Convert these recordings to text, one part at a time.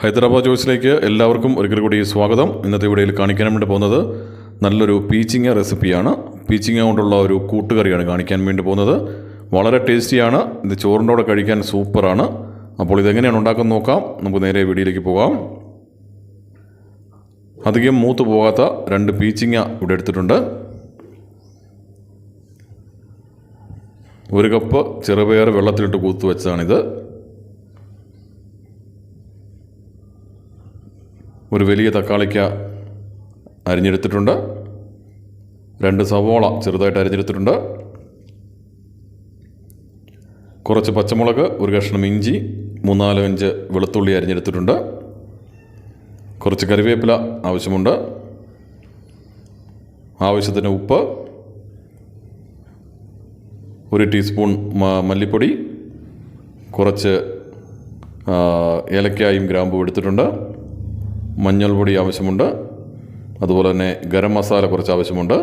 ഹൈദരാബാദ് ജോയ്സിലേക്ക് എല്ലാവർക്കും ഒരിക്കൽ കൂടി സ്വാഗതം. ഇന്നത്തെ വീഡിയോയിൽ കാണിക്കാൻ വേണ്ടി പോകുന്നത് നല്ലൊരു പീച്ചിങ്ങ റെസിപ്പിയാണ്. പീച്ചിങ്ങ കൊണ്ടുള്ള ഒരു കൂട്ടുകറിയാണ് കാണിക്കാൻ വേണ്ടി പോകുന്നത്. വളരെ ടേസ്റ്റിയാണ്. ഇത് ചോറിന്റെ കഴിക്കാൻ സൂപ്പറാണ്. അപ്പോൾ ഇതെങ്ങനെയാണ് ഉണ്ടാക്കുന്നത് നോക്കാം. നമുക്ക് നേരെ വീഡിയോയിലേക്ക് പോകാം. അധികം മൂത്ത് പോകാത്ത രണ്ട് പീച്ചിങ്ങ ഇവിടെ എടുത്തിട്ടുണ്ട്. ഒരു കപ്പ് ചെറുപയർ വെള്ളത്തിലിട്ട് കൂത്ത് വെച്ചതാണിത്. ഒരു വലിയ തക്കാളിക്ക അരിഞ്ഞെടുത്തിട്ടുണ്ട്. രണ്ട് സവോള ചെറുതായിട്ട് അരിഞ്ഞെടുത്തിട്ടുണ്ട്. കുറച്ച് പച്ചമുളക് ഒരു കഷ്ണം ഇഞ്ചി മൂന്നാലോ അഞ്ച് വെളുത്തുള്ളി അരിഞ്ഞെടുത്തിട്ടുണ്ട്. കുറച്ച് കറിവേപ്പില ആവശ്യമുണ്ട്. ആവശ്യത്തിന് ഉപ്പ് ഒരു ടീസ്പൂൺ മല്ലിപ്പൊടി കുറച്ച് ഏലക്കായും ഗ്രാമ്പും എടുത്തിട്ടുണ്ട്. മഞ്ഞൾ പൊടി ആവശ്യമുണ്ട്. അതുപോലെ തന്നെ ഗരം മസാല കുറച്ച് ആവശ്യമുണ്ട്.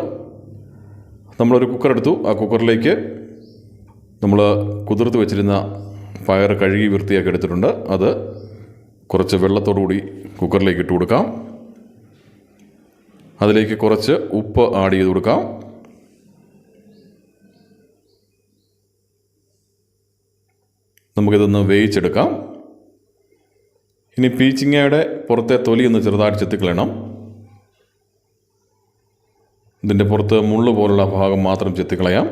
നമ്മളൊരു കുക്കർ എടുത്തു. ആ കുക്കറിലേക്ക് നമ്മൾ കുതിർത്ത് വെച്ചിരുന്ന പയർ കഴുകി വൃത്തിയാക്കി എടുത്തിട്ടുണ്ട്. അത് കുറച്ച് വെള്ളത്തോടു കൂടി കുക്കറിലേക്ക് ഇട്ട് കൊടുക്കാം. അതിലേക്ക് കുറച്ച് ഉപ്പ് ആഡ് ചെയ്ത് കൊടുക്കാം. നമുക്കിതൊന്ന് വേവിച്ചെടുക്കാം. ഇനി പീച്ചിങ്ങയുടെ പുറത്തെ തൊലി ഒന്ന് ചെറുതായിട്ട് ചെത്തിക്കളയണം. ഇതിന്റെ പുറത്ത് മുള്ള് പോലുള്ള ഭാഗം മാത്രം ചെത്തിക്കളയാം.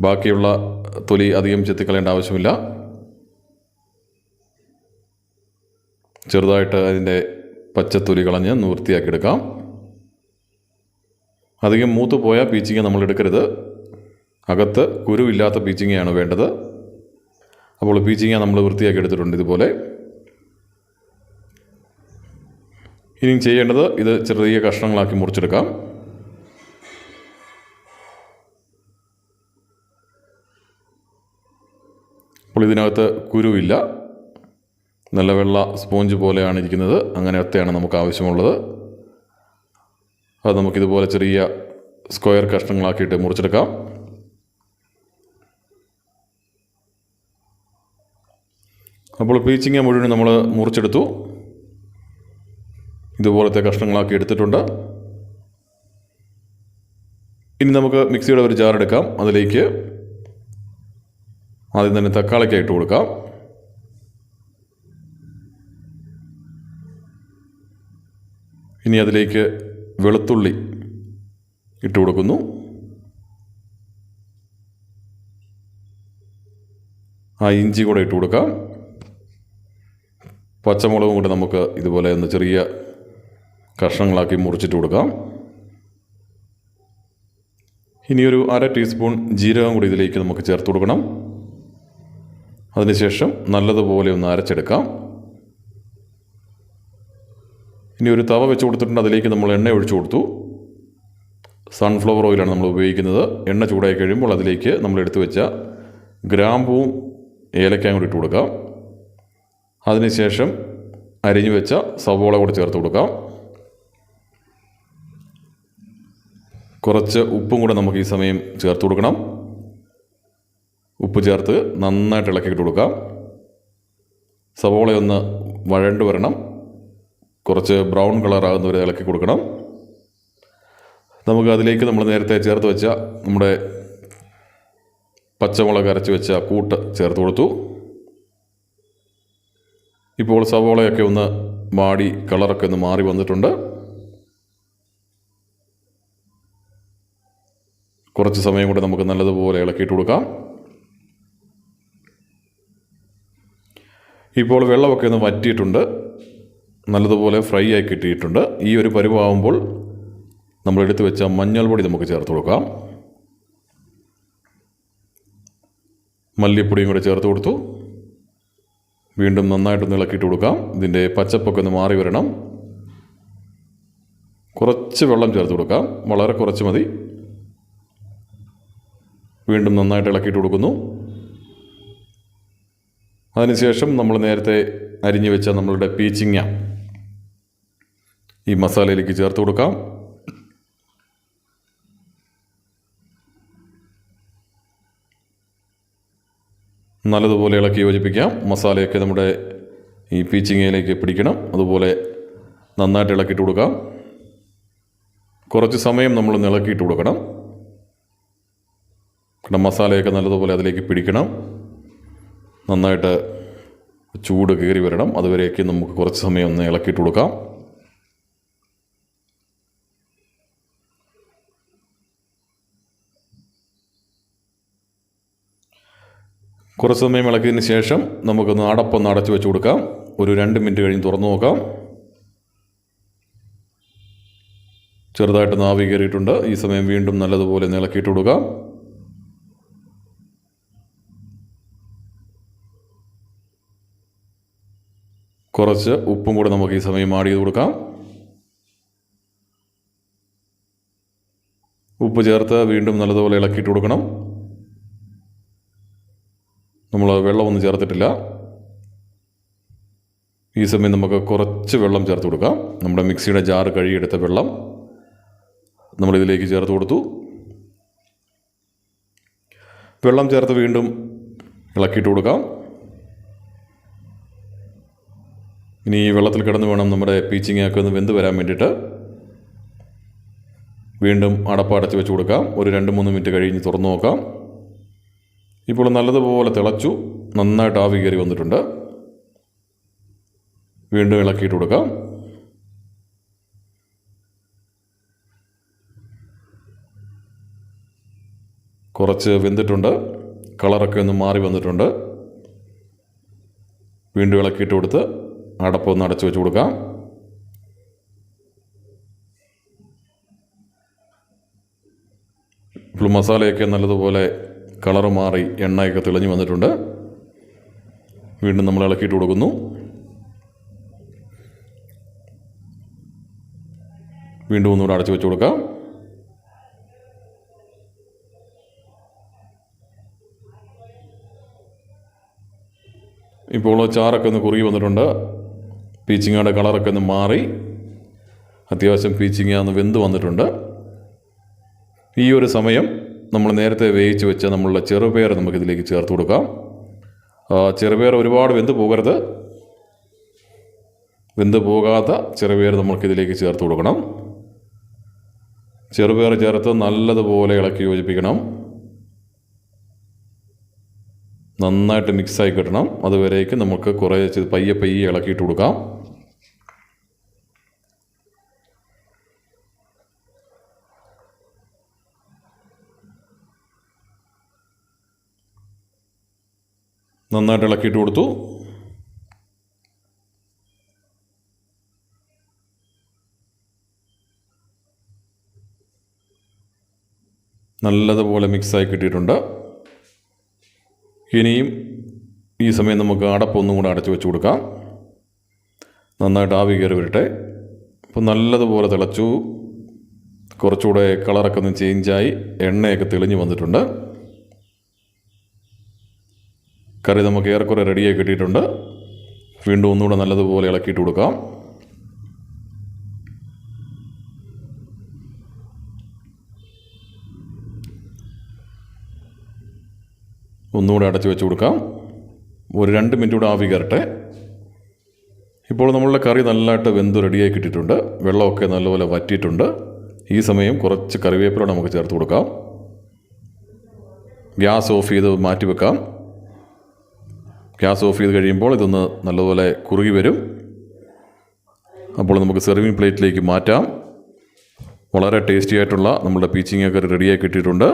ബാക്കിയുള്ള തൊലി അധികം ചെത്തിക്കളയേണ്ട ആവശ്യമില്ല. ചെറുതായിട്ട് അതിന്റെ പച്ചത്തൊലി കളഞ്ഞ് ഒന്ന് വൃത്തിയാക്കിയെടുക്കാം. അധികം മൂത്ത് പോയ പീച്ചിങ്ങ നമ്മൾ എടുക്കരുത്. അകത്ത് കുരുവില്ലാത്ത പീച്ചിങ്ങയാണ് വേണ്ടത്. അപ്പോൾ പീച്ചിങ്ങ നമ്മൾ വൃത്തിയാക്കി എടുത്തിട്ടുണ്ട് ഇതുപോലെ. ഇനി ചെയ്യേണ്ടത് ഇത് ചെറിയ കഷ്ണങ്ങളാക്കി മുറിച്ചെടുക്കാം. അപ്പോൾ ഇതിനകത്ത് കുരുവില്ല. നല്ല വെള്ള സ്പോഞ്ച് പോലെയാണ് ഇരിക്കുന്നത്. അങ്ങനെ അങ്ങനത്തെയാണ് നമുക്ക് ആവശ്യമുള്ളത്. അത് നമുക്കിതുപോലെ ചെറിയ സ്ക്വയർ കഷ്ണങ്ങളാക്കിയിട്ട് മുറിച്ചെടുക്കാം. അപ്പോൾ പീച്ചിങ്ങ മുഴുവൻ നമ്മൾ മുറിച്ചെടുത്തു. ഇതുപോലത്തെ കഷ്ണങ്ങളാക്കി എടുത്തിട്ടുണ്ട്. ഇനി നമുക്ക് മിക്സിയുടെ ഒരു ജാർ എടുക്കാം. അതിലേക്ക് ആദ്യം തന്നെ തക്കാളിക്ക ഇട്ട് കൊടുക്കാം. ഇനി അതിലേക്ക് വെളുത്തുള്ളി ഇട്ട് കൊടുക്കുന്നു. ആ ഇഞ്ചി കൂടെ ഇട്ട് കൊടുക്കാം. പച്ചമുളകും കൂടെ നമുക്ക് ഇതുപോലെ ഒന്ന് ചെറിയ കഷ്ണങ്ങളാക്കി മുറിച്ചിട്ട് കൊടുക്കാം. ഇനിയൊരു അര ടീസ്പൂൺ ജീരകം കൂടി ഇതിലേക്ക് നമുക്ക് ചേർത്ത് കൊടുക്കണം. അതിനുശേഷം നല്ലതുപോലെ ഒന്ന് അരച്ചെടുക്കാം. ഇനി ഒരു തവ വെച്ച് കൊടുത്തിട്ടുണ്ട് അതിലേക്ക് നമ്മൾ എണ്ണ ഒഴിച്ചു കൊടുത്തു. സൺഫ്ലവർ ഓയിലാണ് നമ്മൾ ഉപയോഗിക്കുന്നത്. എണ്ണ ചൂടായി കഴിയുമ്പോൾ അതിലേക്ക് നമ്മൾ എടുത്തു വെച്ച ഗ്രാമ്പൂവും ഏലക്കായും കൂടി ഇട്ട് കൊടുക്കാം. അതിനുശേഷം അരിഞ്ഞു വെച്ച സവോള കൂടി ചേർത്ത് കൊടുക്കാം. കുറച്ച് ഉപ്പും കൂടെ നമുക്ക് ഈ സമയം ചേർത്ത് കൊടുക്കണം. ഉപ്പ് ചേർത്ത് നന്നായിട്ട് ഇളക്കിയിട്ട് കൊടുക്കാം. സവോളയൊന്ന് വഴണ്ട് വരണം. കുറച്ച് ബ്രൗൺ കളറാകുന്ന വരെ ഇളക്കി കൊടുക്കണം. നമുക്ക് അതിലേക്ക് നമ്മൾ നേരത്തെ ചേർത്ത് വെച്ച നമ്മുടെ പച്ചമുളക് അരച്ച് വെച്ച കൂട്ട് ചേർത്ത് കൊടുത്തു. ഇപ്പോൾ സവോളയൊക്കെ ഒന്ന് മാടി കളറൊക്കെ ഒന്ന് മാറി വന്നിട്ടുണ്ട്. കുറച്ച് സമയം കൂടെ നമുക്ക് നല്ലതുപോലെ ഇളക്കിയിട്ട് കൊടുക്കാം. ഇപ്പോൾ വെള്ളമൊക്കെ ഒന്ന് വറ്റിയിട്ടുണ്ട്. നല്ലതുപോലെ ഫ്രൈ ആയി കിട്ടിയിട്ടുണ്ട്. ഈ ഒരു പരുവാകുമ്പോൾ നമ്മൾ എടുത്തു വെച്ച മഞ്ഞൾ പൊടി നമുക്ക് ചേർത്ത് കൊടുക്കാം. മല്ലിപ്പൊടിയും കൂടെ ചേർത്ത് കൊടുത്തു. വീണ്ടും നന്നായിട്ടൊന്ന് ഇളക്കിയിട്ട് കൊടുക്കാം. ഇതിന്റെ പച്ചപ്പൊക്കെ ഒന്ന് മാറി വരണം. കുറച്ച് വെള്ളം ചേർത്ത് കൊടുക്കാം. വളരെ കുറച്ച് മതി. വീണ്ടും നന്നായിട്ട് ഇളക്കിയിട്ട് കൊടുക്കുന്നു. അതിനുശേഷം നമ്മൾ നേരത്തെ അരിഞ്ഞു വെച്ച നമ്മളുടെ പീച്ചിങ്ങ ഈ മസാലയിലേക്ക് ചേർത്ത് കൊടുക്കാം. നല്ലതുപോലെ ഇളക്കി യോജിപ്പിക്കാം. മസാലയൊക്കെ നമ്മുടെ ഈ പീച്ചിങ്ങയിലേക്ക് പിടിക്കണം. അതുപോലെ നന്നായിട്ട് ഇളക്കിയിട്ട് കൊടുക്കാം. കുറച്ച് സമയം നമ്മൾ ഇളക്കിയിട്ട് കൊടുക്കണം. കാരണം മസാലയൊക്കെ നല്ലതുപോലെ അതിലേക്ക് പിടിക്കണം. നന്നായിട്ട് ചൂട് കയറി വരണം. അതുവരെയൊക്കെ നമുക്ക് കുറച്ച് സമയം ഒന്ന് ഇളക്കിയിട്ട് കൊടുക്കാം. കുറച്ച് സമയം ഇളക്കിയതിന് ശേഷം നമുക്കൊന്ന് അടപ്പൊന്ന് അടച്ചു വെച്ച് കൊടുക്കാം. ഒരു രണ്ട് മിനിറ്റ് കഴിഞ്ഞ് തുറന്നു നോക്കാം. ചെറുതായിട്ട് നാവി കയറിയിട്ടുണ്ട്. ഈ സമയം വീണ്ടും നല്ലതുപോലെ ഇളക്കിയിട്ട് കൊടുക്കാം. കുറച്ച് ഉപ്പും കൂടെ നമുക്ക് ഈ സമയം ആഡ് ചെയ്ത് കൊടുക്കാം. ഉപ്പ് ചേർത്ത് വീണ്ടും നല്ലതുപോലെ ഇളക്കിയിട്ട് കൊടുക്കണം. നമ്മൾ വെള്ളമൊന്നും ചേർത്തിട്ടില്ല. ഈ സമയം നമുക്ക് കുറച്ച് വെള്ളം ചേർത്ത് കൊടുക്കാം. നമ്മുടെ മിക്സിയുടെ ജാർ കഴുകിയെടുത്ത വെള്ളം നമ്മളിതിലേക്ക് ചേർത്ത് കൊടുത്തു. വെള്ളം ചേർത്ത് വീണ്ടും ഇളക്കിയിട്ട് കൊടുക്കാം. ഇനി ഈ വെള്ളത്തിൽ കിടന്ന് വേണം നമ്മുടെ പീച്ചിങ്ങയൊക്കെ ഒന്ന് വെന്ത് വരാൻ വേണ്ടിയിട്ട്. വീണ്ടും അടപ്പ് അടച്ച് വെച്ച് കൊടുക്കാം. ഒരു രണ്ട് മൂന്ന് മിനിറ്റ് കഴിഞ്ഞ് തുറന്നു നോക്കാം. ഇപ്പോൾ നല്ലതുപോലെ തിളച്ചു നന്നായിട്ട് ആവി കയറി വന്നിട്ടുണ്ട്. വീണ്ടും ഇളക്കിയിട്ട് കൊടുക്കാം. കുറച്ച് വെന്തിട്ടുണ്ട്. കളറൊക്കെ ഒന്ന് മാറി വന്നിട്ടുണ്ട്. വീണ്ടും ഇളക്കിയിട്ട് കൊടുത്ത് അടപ്പൊന്ന് അടച്ചു വെച്ച് കൊടുക്കാം. ഇപ്പോൾ മസാലയൊക്കെ നല്ലതുപോലെ കളറ് മാറി എണ്ണയൊക്കെ തെളിഞ്ഞു വന്നിട്ടുണ്ട്. വീണ്ടും നമ്മൾ ഇളക്കിയിട്ട് കൊടുക്കുന്നു. വീണ്ടും ഒന്നുകൂടെ അടച്ചു വെച്ച് കൊടുക്കാം. ഇപ്പോൾ ചാറൊക്കെ ഒന്ന് കുറുകി വന്നിട്ടുണ്ട്. പീച്ചിങ്ങയുടെ കളറൊക്കെ ഒന്ന് മാറി. അത്യാവശ്യം പീച്ചിങ്ങ ഒന്ന് വെന്ത് വന്നിട്ടുണ്ട്. ഈ ഒരു സമയം നമ്മൾ നേരത്തെ വേവിച്ച് വെച്ച നമ്മളുടെ ചെറുപയർ നമുക്കിതിലേക്ക് ചേർത്ത് കൊടുക്കാം. ചെറുപയർ ഒരുപാട് വെന്ത് പോകരുത്. വെന്ത് പോകാത്ത ചെറുപയർ നമുക്കിതിലേക്ക് ചേർത്ത് കൊടുക്കണം. ചെറുപയർ ചേർത്ത് നല്ലതുപോലെ ഇളക്കി യോജിപ്പിക്കണം. നന്നായിട്ട് മിക്സായി കിട്ടണം. അതുവരേക്കും നമുക്ക് കുറേ പയ്യെ പയ്യെ ഇളക്കിയിട്ട് കൊടുക്കാം. നന്നായിട്ട് ഇളക്കിയിട്ട് കൊടുത്തു. നല്ലതുപോലെ മിക്സായി കിട്ടിയിട്ടുണ്ട്. ഇനിയും ഈ സമയം നമുക്ക് അടപ്പൊന്നും കൂടെ അടച്ചു വെച്ച് കൊടുക്കാം. നന്നായിട്ട് ആവി കയറി വരട്ടെ. അപ്പോൾ നല്ലതുപോലെ തിളച്ചു. കുറച്ചുകൂടെ കളറൊക്കെ ഒന്ന് ചേഞ്ചായി എണ്ണയൊക്കെ തെളിഞ്ഞു വന്നിട്ടുണ്ട്. കറി നമുക്ക് ഏറെക്കുറെ റെഡിയായി കിട്ടിയിട്ടുണ്ട്. വീണ്ടും ഒന്നുകൂടെ നല്ലതുപോലെ ഇളക്കിയിട്ട് കൊടുക്കാം. ഒന്നുകൂടെ അടച്ചു വെച്ച് കൊടുക്കാം. ഒരു രണ്ട് മിനിറ്റ് കൂടെ ആവി കയറട്ടെ. ഇപ്പോൾ നമ്മളുടെ കറി നല്ലതായിട്ട് വെന്ത് റെഡിയായി കിട്ടിയിട്ടുണ്ട്. വെള്ളമൊക്കെ നല്ലപോലെ വറ്റിയിട്ടുണ്ട്. ഈ സമയം കുറച്ച് കറിവേപ്പില നമുക്ക് ചേർത്ത് കൊടുക്കാം. ഗ്യാസ് ഓഫ് ചെയ്ത് മാറ്റി വെക്കാം. ഗ്യാസ് ഓഫ് ചെയ്ത് കഴിയുമ്പോൾ ഇതൊന്ന് നല്ലതുപോലെ കുറുകി വരും. അപ്പോൾ നമുക്ക് സെർവിങ് പ്ലേറ്റിലേക്ക് മാറ്റാം. വളരെ ടേസ്റ്റി ആയിട്ടുള്ള നമ്മുടെ പീച്ചിങ്ങൊക്കെ റെഡിയായി കിട്ടിയിട്ടുണ്ട്.